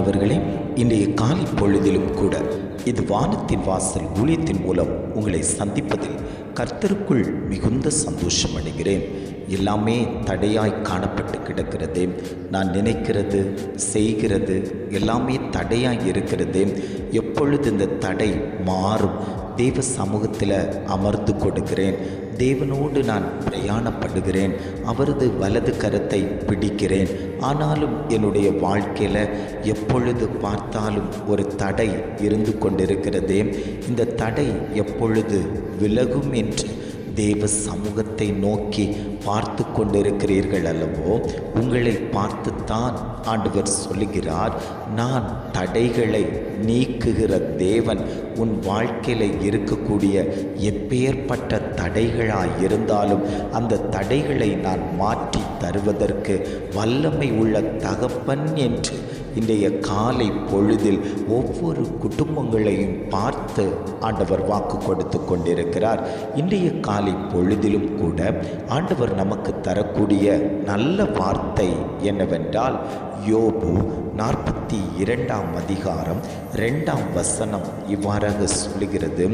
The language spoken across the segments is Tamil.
பிரியமானவர்களே இன்றைய காலை பொழுதிலும் கூட இது வானத்தின் வாசல் ஊழியத்தின் மூலம் உங்களை சந்திப்பதில் கர்த்தருக்குள் மிகுந்த சந்தோஷம் அடைகிறேன். எல்லாமே தடையாய் காணப்பட்டு கிடக்கிறது. நான் நினைக்கிறது செய்கிறது எல்லாமே தடையாய் இருக்கிறது. எப்பொழுது இந்த தடை மாறும் தேவ சமூகத்தில் அமர்ந்து கொடுக்கிறேன். தேவனோடு நான் பிரயாணப்படுகிறேன். அவரது வலது கரத்தை பிடிக்கிறேன். ஆனாலும் என்னுடைய வாழ்க்கையில் எப்பொழுது பார்த்தாலும் ஒரு தடை இருந்து கொண்டிருக்கிறதே இந்த தடை எப்பொழுது விலகும் என்று தேவ சமூகத்தை நோக்கி பார்த்து கொண்டிருக்கிறீர்கள் அல்லவோ உங்களை பார்த்துத்தான் ஆண்டவர் சொல்லுகிறார் நான் தடைகளை நீக்குகிற தேவன் உன் வாழ்க்கையில் இருக்கக்கூடிய எப்பேற்பட்ட தடைகளாக இருந்தாலும் அந்த தடைகளை நான் மாற்றி தருவதற்கு வல்லமை உள்ள தகப்பன் என்று இன்றைய காலை பொழுதில் ஒவ்வொரு குடும்பங்களையும் பார்த்து ஆண்டவர் வாக்கு கொடுத்து கொண்டிருக்கிறார். இன்றைய காலை பொழுதிலும் கூட ஆண்டவர் ஆண்டவர் நமக்கு தரக்கூடிய நல்ல வார்த்தை என்னவென்றால் யோபு நாற்பத்தி இரண்டாம் அதிகாரம் ரெண்டாம் வசனம் இவ்வாறாக சொல்லுகிறது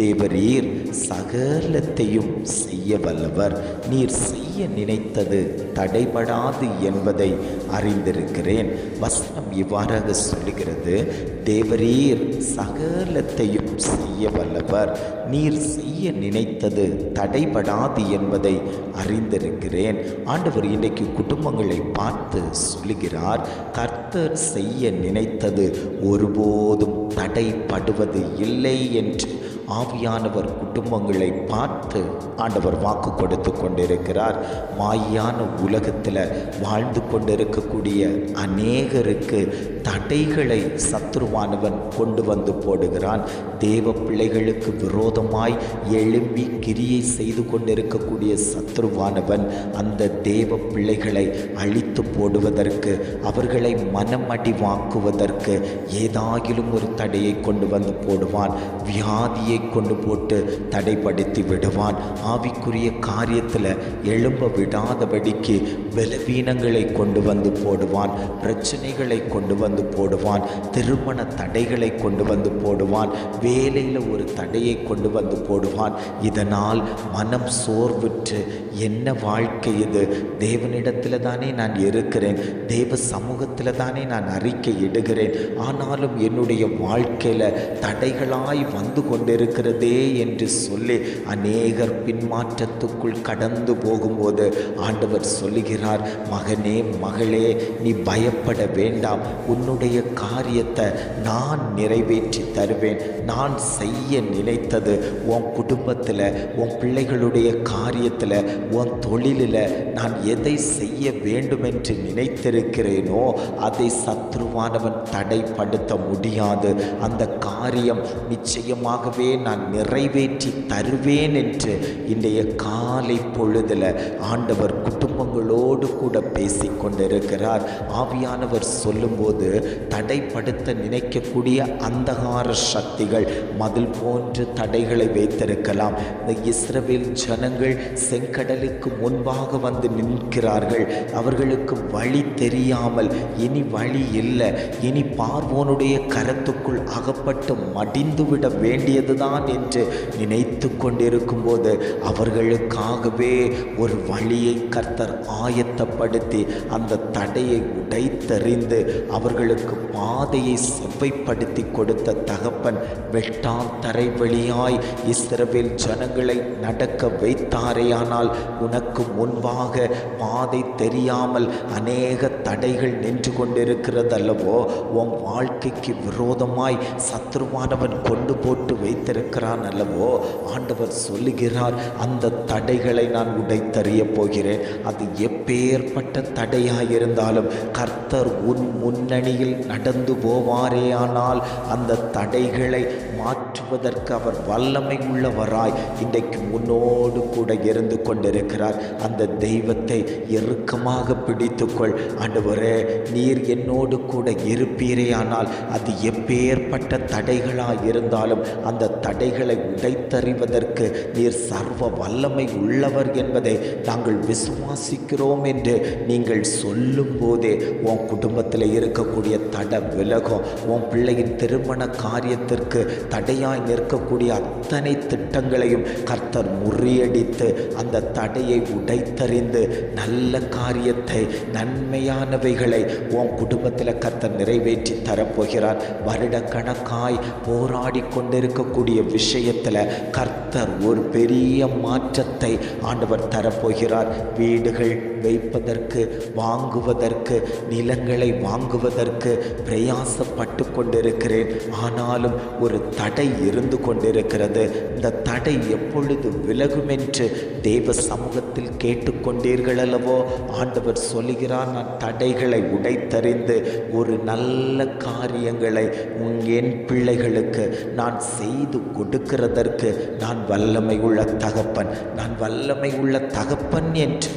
தேவரீர் சகலத்தையும் செய்ய வல்லவர். நீர் செய்ய நினைத்தது தடைபடாது என்பதை அறிந்திருக்கிறேன். வசனம் இவ்வாறாக சொல்லுகிறது தேவரீர் சகலத்தையும் செய்ய வல்லவர். நீர் செய்ய நினைத்தது தடைபடாது என்பதை அறி அறிந்திருக்கிறேன். ஆண்டவர் இன்றைக்கு குடும்பங்களை பார்த்து சொல்லுகிறார் கர்த்தர் செய்ய நினைத்தது ஒருபோதும் தடைப்படுவது இல்லை என்று ஆவியானவர் குடும்பங்களை பார்த்து ஆண்டவர் வாக்கு கொடுத்து கொண்டிருக்கிறார். மாயான உலகத்தில் வாழ்ந்து கொண்டிருக்கக்கூடிய அநேகருக்கு தடைகளை சத்ருவானவன் கொண்டு வந்து போடுகிறான். தேவ பிள்ளைகளுக்கு விரோதமாய் எழும்பி கிரியை செய்து கொண்டிருக்கக்கூடிய சத்ருவானவன் அந்த தேவ பிள்ளைகளை அழித்து போடுவதற்கு அவர்களை மனமடிவாக்குவதற்கு ஏதாகிலும் ஒரு தடையை கொண்டு வந்து போடுவான் வியாதியை கொண்டு போட்டு தடைப்படுத்தி விடுவான். ஆவிக்குரிய காரியத்தில் எழும்ப விடாதபடிக்கு பலவீனங்களை கொண்டு வந்து போடுவான் பிரச்சனைகளை கொண்டு வந்து போடுவான் திருமண தடைகளை கொண்டு வந்து போடுவான் வேலையில் ஒரு தடையை கொண்டு வந்து போடுவான். இதனால் மனம் சோர்வுற்று என்ன வாழ்க்கை இது? தேவனிடத்தில் தானே நான் இருக்கிறேன். தேவ சமூகத்தில் தானே நான் அறிக்கை இடுகிறேன். ஆனாலும் என்னுடைய வாழ்க்கையில் தடைகளாய் வந்து கொண்டிருக்கிறதே என்று சொல்லி அநேகர் பின்மாற்றத்துக்குள் கடந்து போகும்போது ஆண்டவர் சொல்லுகிறார் மகனே மகளே நீ பயப்பட வேண்டாம். உன்னுடைய காரியத்தை நான் நிறைவேற்றி தருவேன். நான் செய்ய நினைத்தது உன் குடும்பத்தில் உன் பிள்ளைகளுடைய காரியத்தில் உன் தொழிலில் நான் எதை செய்ய வேண்டும் என்று நினைத்திருக்கிறேனோ அதை சத்ருவானவன் தடைப்படுத்த முடியாது. அந்த காரியம் நிச்சயமாகவே நான் நிறைவேற்றி தருவேன் என்று இன்றைய காலை பொழுதில் ஆண்டவர் குடும்பங்களோடு கூட பேசி கொண்டிருக்கிறார். ஆவியானவர் சொல்லும்போது தடைப்படுத்த நினைக்கக்கூடிய அந்தகார சக்திகள் மதில் போன்று தடைகளை வைத்திருக்கலாம். இந்த இஸ்ரவேல் ஜனங்கள் செங்கடலுக்கு முன்பாக வந்து நிற்கிறார்கள். அவர்களுக்கு வழி தெரியாமல் இனி வழி இல்லை. இனி பார்வோனுடைய கரத்துக்குள் அகப்பட்டு மடிந்துவிட வேண்டியதுதான் என்று நினைத்து கொண்டிருக்கும் போது அவர்களுக்காகவே ஒரு வழியை கர்த்தர் ஆயத்தப்படுத்தி அந்த தடையை உடைத்தறிந்து அவர்களுக்கு பாதையை செவ்வைப்படுத்தி கொடுத்த தகப்பன் வெட்டாம் தரை வழியாய் இஸ்ரவேல் ஜனங்களை நடக்க வைத்தாரேயானால் உனக்கு முன்பாக பாதை தெரியாமல் அநேக தடைகள் நின்று கொண்டிருக்கிறதல்லவோ உன் வாழ்க்கைக்கு விரோதமாய் சத்ருவானவன் கொண்டு போட்டு வைத்திருக்கிறான் அல்லவோ? ஆண்டவர் சொல்லுகிறார் அந்த தடைகளை நான் உடைத்தறிய போகிறேன். அது எப்பேற்பட்ட தடையாயிருந்தாலும் கர்த்தர் உன் முன்னணியில் நடந்து போவாரேயானால் அந்த தடைகளை மாற்றுவதற்கு அவர் வல்லமை உள்ளவராய் இன்றைக்கு முன்னோடு கூட இருந்து கொண்டிருக்கிறார். அந்த தெய்வத்தை இறுக்கமாக பிடித்துக்கொள். ஆண்டவரே நீர் என்னோடு கூட இருப்பீரேயானால் அது எப்பேற்பட்ட தடைகளாக இருந்தாலும் அந்த தடைகளை உடைத்தறிவதற்கு நீர் சர்வ வல்லமை உள்ளவர் என்பதை நாங்கள் விசுவாசிக்கிறோம் என்று நீங்கள் சொல்லும் போதே உன் குடும்பத்தில் இருக்கக்கூடிய தடை விலகும் உன் பிள்ளையின் திருமண காரியத்திற்கு தடையாய் நிற்கக்கூடிய அத்தனை திட்டங்களையும் கர்த்தர் முறியடித்து அந்த தடையை உடைத்தறிந்து நல்ல காரியத்தை நன்மையானவைகளை உன் குடும்பத்தில் கர்த்தர் நிறைவேற்றி தரப்போகிறார். வருடக்கணக்காய் போராடி கொண்டிருக்கக்கூடிய விஷயத்தில் கர்த்தர் ஒரு பெரிய மாற்றத்தை ஆண்டவர் தரப்போகிறார். வீடுகள் வைப்பதற்கு வாங்குவதற்கு நிலங்களை வாங்குவதற்கு பிரயாசப்பட்டு கொண்டிருக்கிறேன். ஆனாலும் ஒரு தடை இருந்து கொண்டிருக்கிறது. இந்த தடை எப்பொழுது விலகும் என்று தேவ சமூகத்தில் கேட்டுக்கொண்டீர்கள் அல்லவோ? ஆண்டவர் சொல்லுகிறார் நான் தடைகளை உடைத்தறிந்து ஒரு நல்ல காரியங்களை உன் என் பிள்ளைகளுக்கு நான் செய்து கொடுக்கிறதற்கு நான் வல்லமை உள்ள தகப்பன். நான் வல்லமை உள்ள தகப்பன் என்று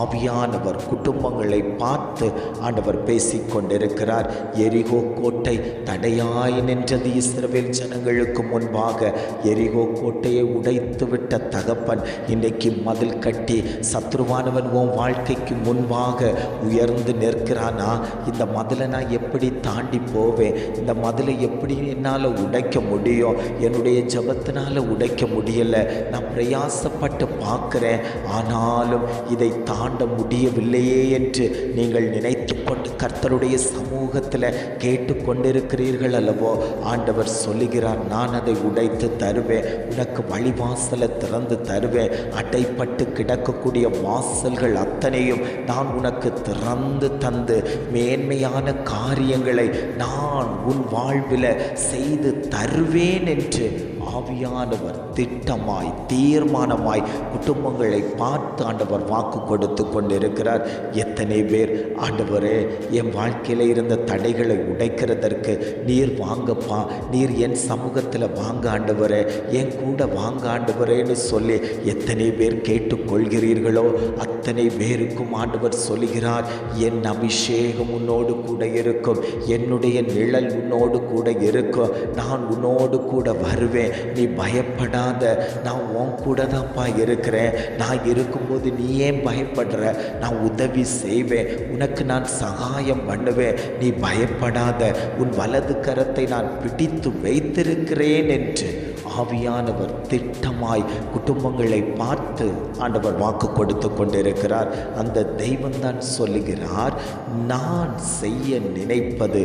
ஆவியானவர் குடும்பங்களை பார்த்து ஆண்டவர் பேசிக் கொண்டிருக்கிறார் எரிகோ கோட்டை தடையாய் நின்றது இஸ்ரவேல் ஜனங்களுக்கு முன்பாக. எரிகோ கோட்டையை உடைத்துவிட்ட தகப்பன் இன்றைக்கு மதில் கட்டி சத்ருவானவன் உன் வாழ்க்கைக்கு முன்பாக உயர்ந்து நிற்கிறானா? இந்த மதிலை நான் எப்படி தாண்டி போவேன்? இந்த மதிலை எப்படி என்னால் உடைக்க முடியும்? என்னுடைய ஜபத்தினால் உடைக்க முடியலை. நான் பிரயாசப்பட்டு பார்க்குறேன். ஆனாலும் இதை தாண்ட முடியவில்லையே என்று நீங்கள் நினைத்து கொண்டு கர்த்தருடைய சமூகத்தில் கேட்டுக்கொண்டிருக்கிறீர்கள் அல்லவோ? ஆண்டவர் சொல்லுகிறார் நான் அதை உடைத்து தருவேன். உனக்கு வழிவாசலை திறந்து தருவேன். அடைப்பட்டு கிடக்கக்கூடிய வாசல்கள் அத்தனையும் நான் உனக்கு திறந்து தந்து மேன்மையான காரியங்களை நான் உன் வாழ்வில் செய்து தருவேன் என்று ஆவியானவர் திட்டமாய் தீர்மானமாய் குடும்பங்களை பார்த்து ஆண்டவர் வாக்கு கொடுத்து கொண்டிருக்கிறார். எத்தனை பேர் ஆண்டவரே என் வாழ்க்கையில் இருந்த தடைகளை உடைக்கிறதற்கு நீர் வாங்கப்பா. நீர் என் சமூகத்தில் வாங்க ஆண்டவரே என் கூட வாங்க ஆண்டவரேன்னு சொல்லி எத்தனை பேர் கேட்டுக்கொள்கிறீர்களோ அத்தனை பேருக்கும் ஆண்டவர் சொல்கிறார் என் அபிஷேகம் உன்னோடு கூட இருக்கும். என்னுடைய நிழல் உன்னோடு கூட இருக்கும். நான் உன்னோடு கூட வருவேன். நீ பயப்படாத. நான் உன் கூட தான்ப்பா இருக்கிறேன். நான் இருக்கும்போது நீ ஏன் பயப்படுற? நான் உதவி செய்வேன். உனக்கு நான் சகாயம் பண்ணுவேன். நீ பயப்படாத. உன் வலது கரத்தை நான் பிடித்து வைத்திருக்கிறேன் என்று. ஆவியானவர் திட்டமாய் குடும்பங்களை பார்த்து ஆண்டவர் வாக்கு கொடுத்து கொண்டிருக்கிறார். அந்த தெய்வம்தான் சொல்லுகிறார் நான் செய்ய நினைப்பது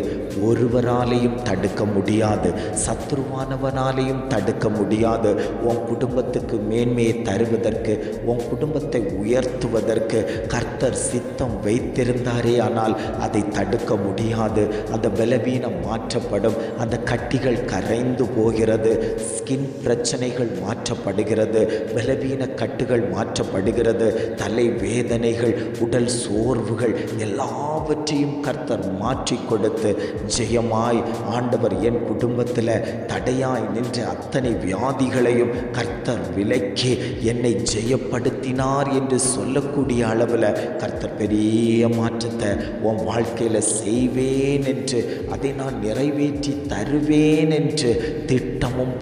ஒருவராலையும் தடுக்க முடியாது. சத்ருவானவனாலையும் தடுக்க முடியாது. உன் குடும்பத்துக்கு மேன்மையை தருவதற்கு உன் குடும்பத்தை உயர்த்துவதற்கு கர்த்தர் சித்தம் வைத்திருந்தாரே ஆனால் அதை தடுக்க முடியாது. அந்த பலவீனம் மாற்றப்படும். அந்த கட்டிகள் கரைந்து போகிறது. ஸ்கின் பிரச்சனைகள் மாற்றப்படுகிறது பலவீன கட்டுகள் மாற்றப்படுகிறது தலை வேதனைகள் உடல் சோர்வுகள் எல்லாவற்றையும் கர்த்தர் மாற்றி கொடுத்து ஜெயமாய் ஆண்டவர் என் குடும்பத்தில் தடையாய் நின்ற அத்தனை வியாதிகளையும் கர்த்தர் விலக்கி என்னை ஜெயப்படுத்தினார் என்று சொல்லக்கூடிய அளவில் கர்த்தர் பெரிய மாற்றத்தை உன் வாழ்க்கையில் செய்வேன் என்று அதை நான் நிறைவேற்றி தருவேன் என்று திட்டமும்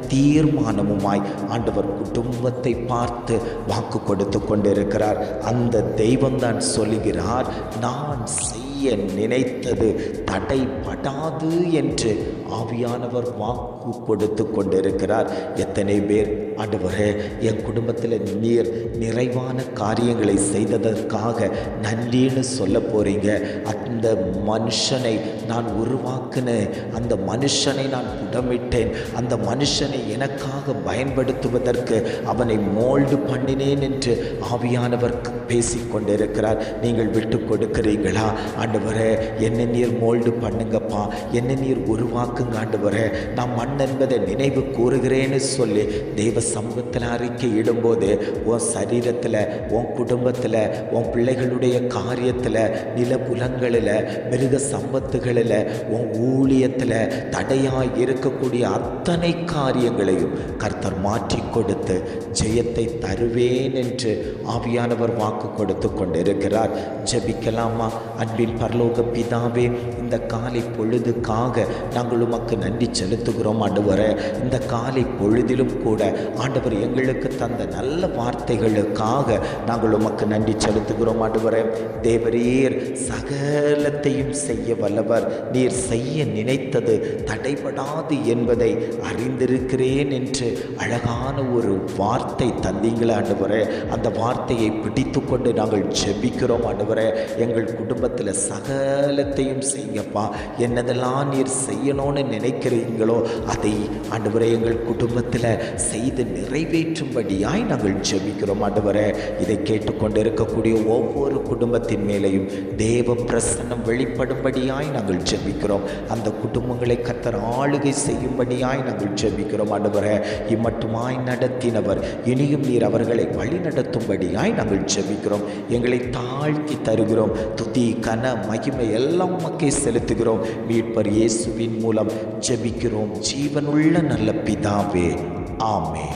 தீர்மானமுமாய் ஆண்டவர் குடும்பத்தை பார்த்து வாக்கு கொடுத்து கொண்டிருக்கிறார். அந்த தெய்வம்தான் சொல்லுகிறார் நான் செய்ய நினைத்தது தடைப்படாது என்று ஆவியானவர் வாக்கு கொடுத்து கொண்டிருக்கிறார். எத்தனை பேர் ஆண்டவரே என் குடும்பத்தில் நீர் நிறைவான காரியங்களை செய்ததற்காக நன்றின்னு சொல்ல போகிறீங்க அந்த மனுஷனை நான் உருவாக்கினேன். அந்த மனுஷனை நான் புடமிட்டேன். அந்த மனுஷனை எனக்காக பயன்படுத்துவதற்கு அவனை மோல்டு பண்ணினேன் என்று ஆவியானவர் பேசி கொண்டிருக்கிறார். நீங்கள் விட்டு கொடுக்கிறீங்களா ஆண்டவரே என்ன நீர் மோல்டு பண்ணுங்கப்பா. என்ன நீர் உருவாக்குங்க ஆண்டவரே. நான் மண் என்பதை நினைவு கூறுகிறேன்னு சொல்லி தெய்வ சமூகத்தில் அறிக்கை இடும்போது உன் சரீரத்தில் உன் குடும்பத்தில் உன் பிள்ளைகளுடைய காரியத்தில் நிலபுலங்களில் மிருக சம்பத்துகளில் உன் ஊழியத்தில் தடையாக இருக்கக்கூடிய அத்தனை காரியங்களையும் கர்த்தர் மாற்றி கொடுத்து ஜெயத்தை தருவேன் என்று ஆவியானவர் வாக்கு கொடுத்து கொண்டிருக்கிறார். ஜபிக்கலாமா? அன்பின் பரலோக பிதாவே இந்த காலை பொழுதுக்காக நாங்கள் உமக்கு நன்றி செலுத்துகிறோம் ஆண்டவரே. இந்த காலை பொழுதிலும் கூட ஆண்டவர் எங்களுக்கு தந்த நல்ல வார்த்தைகளுக்காக நாங்கள் உமக்கு நன்றி செலுத்துகிறோம் ஆண்டவரே. தேவரீர் சகலத்தையும் செய்ய வல்லவர். நீர் செய்ய நினைத்தது தடைபடாது என்பதை அறிந்திருக்கிறேன் என்று அழகான ஒரு வார்த்தை தந்தீங்களே ஆண்டவரே. அந்த வார்த்தையை பிடித்து கொண்டு நாங்கள் ஜெபிக்கிறோம் ஆண்டவரே. எங்கள் குடும்பத்தில் சகலத்தையும் செய்யப்பா என்னதெல்லாம் நீர் செய்யணும்னு நினைக்கிறீங்களோ அதை ஆண்டவரே எங்கள் குடும்பத்தில் செய்து நிறைவேற்றும்படியாய் நாங்கள் ஜெபிக்கிறோம் ஆண்டவரே. இதை கேட்டுக்கொண்டு இருக்கக்கூடிய ஒவ்வொரு குடும்பத்தின் மேலேயும் தேவ பிரசன்னம் வெளிப்படும்படியாய் நாங்கள் ஜெபிக்கிறோம். அந்த குடும்பங்களை கத்தர் ஆளுகை செய்யும்படியாய் நாங்கள் ஜெபிக்கிறோம் ஆண்டவரே. இம்மட்டுமாய் நடத்தினவர் இனியும் நீர் அவர்களை வழி நடத்தும்படியாய் நாங்கள் ஜெபிக்கிறோம். எங்களை தாழ்த்தி தருகிறோம். துதி கன மகிமை எல்லாம் மக்கை செலுத்துகிறோம். மீட்பர் இயேசுவின் மூலம் ஜெபிக்கிறோம். ஜீவனுள்ள நல்ல பிதாவே. ആമേ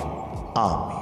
ആമേ